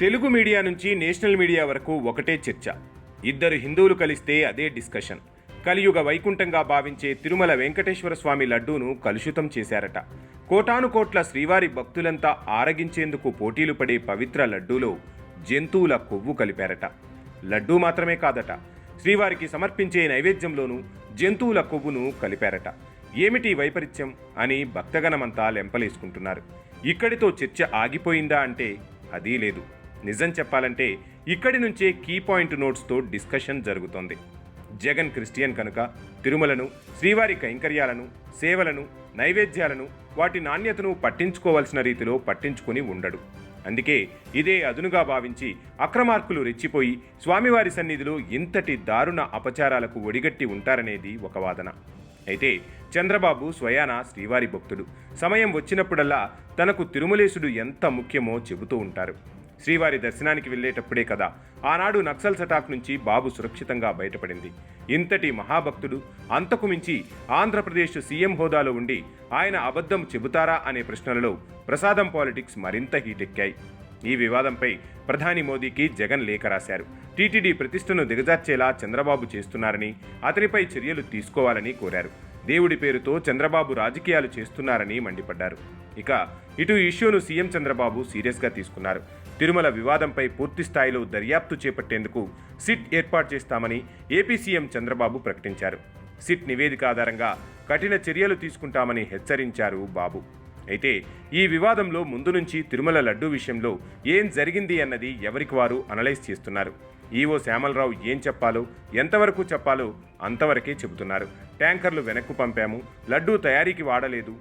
Telugu media నుంచి national media వరకు ఒకటే చర్చ. ఇద్దరు హిందువులు కలిస్తే అదే డిస్కషన్. కలియుగ వైకుంఠంగా భావించే తిరుమల వెంకటేశ్వర స్వామి లడ్డూను కలుషితం చేశారట. కోటాను కోట్ల శ్రీవారి భక్తులంతా ఆరగించేందుకు పోటీలు పడే పవిత్ర లడ్డూలో జంతువుల కొవ్వు కలిపారట. లడ్డూ మాత్రమే కాదట శ్రీవారికి సమర్పించే నైవేద్యంలోనూ జంతువుల కొవ్వును కలిపారట. ఏమిటి వైపరీత్యం అని భక్తగణమంతా లెంపలేసుకుంటున్నారు. ఇక్కడితో చర్చ ఆగిపోయిందా అంటే అదీ లేదు. నిజం చెప్పాలంటే ఇక్కడి నుంచే కీ పాయింట్ నోట్స్తో డిస్కషన్ జరుగుతోంది. జగన్ క్రిస్టియన్ కనుక తిరుమలను శ్రీవారి కైంకర్యాలను సేవలను నైవేద్యాలను వాటి నాణ్యతను పట్టించుకోవలసిన రీతిలో పట్టించుకొని ఉండడు. అందుకే ఇదే అదునుగా భావించి అక్రమార్కులు రెచ్చిపోయి స్వామివారి సన్నిధిలో ఇంతటి దారుణ అపచారాలకు ఒడిగట్టి ఉంటారనేది ఒక వాదన. అయితే చంద్రబాబు స్వయాన శ్రీవారి భక్తుడు. సమయం వచ్చినప్పుడల్లా తనకు తిరుమలేశుడు ఎంత ముఖ్యమో చెబుతూ ఉంటారు. శ్రీవారి దర్శనానికి వెళ్ళేటప్పుడే కదా. ఆనాడు నక్సల్ సటాక్ నుంచి బాబు సురక్షితంగా బయటపడింది. ఇంతటి మహాభక్తుడు అంతకు మించి ఆంధ్రప్రదేశ్ సీఎం హోదాలో ఉండి ఆయన అబద్ధం చెబుతారా అనే ప్రశ్నలలో ప్రసాదం పాలిటిక్స్ మరింత హీటెక్కాయి. ఈ వివాదంపై ప్రధాని మోదీకి జగన్ లేఖ రాశారు. టీటీడీ ప్రతిష్టను దిగజార్చేలా చంద్రబాబు చేస్తున్నారని అతనిపై చర్యలు తీసుకోవాలని కోరారు. దేవుడి పేరుతో చంద్రబాబు రాజకీయాలు చేస్తున్నారని మండిపడ్డారు. ఇక ఇటు ఇష్యూను సీఎం చంద్రబాబు సీరియస్గా తీసుకున్నారు. తిరుమల వివాదంపై పూర్తి స్థాయిలో దర్యాప్తు చేపట్టేందుకు సిట్ ఏర్పాటు చేస్తామని ఏపీ సీఎం చంద్రబాబు ప్రకటించారు. సిట్ నివేదిక ఆధారంగా కఠిన చర్యలు తీసుకుంటామని హెచ్చరించారు బాబు. అయితే ఈ వివాదంలో ముందు నుంచి తిరుమల లడ్డూ విషయంలో ఏం జరిగింది అన్నది ఎవరికి వారు అనలైజ్ చేస్తున్నారు? ఈవో శ్యామలరావు ఏం చెప్పాలో ఎంతవరకు చెప్పాలో అంతవరకే చెబుతున్నారు. ట్యాంకర్లు వెనక్కు పంపాము లడ్డూ తయారీకి వాడలేదు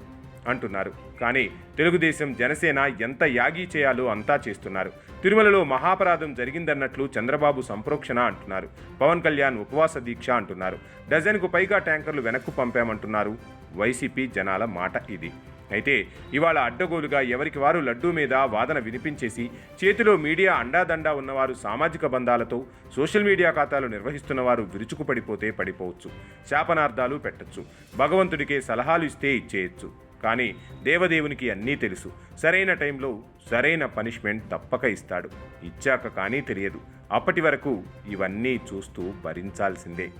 అంటున్నారు. కానీ తెలుగుదేశం జనసేన ఎంత యాగీ చేయాలో అంతా చేస్తున్నారు. తిరుమలలో మహాపరాధం జరిగిందన్నట్లు చంద్రబాబు సంప్రోక్షణ అంటున్నారు. పవన్ కళ్యాణ్ ఉపవాస దీక్ష అంటున్నారు. డజన్కు పైగా ట్యాంకర్లు వెనక్కు పంపామంటున్నారు వైసీపీ జనాల మాట ఇది. అయితే ఇవాళ అడ్డగోలుగా ఎవరికి వారు లడ్డూ మీద వాదన వినిపించేసి చేతిలో మీడియా అండాదండా ఉన్నవారు సామాజిక బంధాలతో సోషల్ మీడియా ఖాతాలు నిర్వహిస్తున్న వారు విరుచుకు పడిపోతే పడిపోవచ్చు శాపనార్థాలు పెట్టచ్చు భగవంతుడికే సలహాలు ఇస్తే ఇచ్చేయచ్చు. కానీ దేవదేవునికి అన్నీ తెలుసు. సరైన టైంలో సరైన పనిష్మెంట్ తప్పక ఇస్తాడు. ఇచ్చాక కానీ తెలియదు. అప్పటి వరకు ఇవన్నీ చూస్తూ భరించాల్సిందే.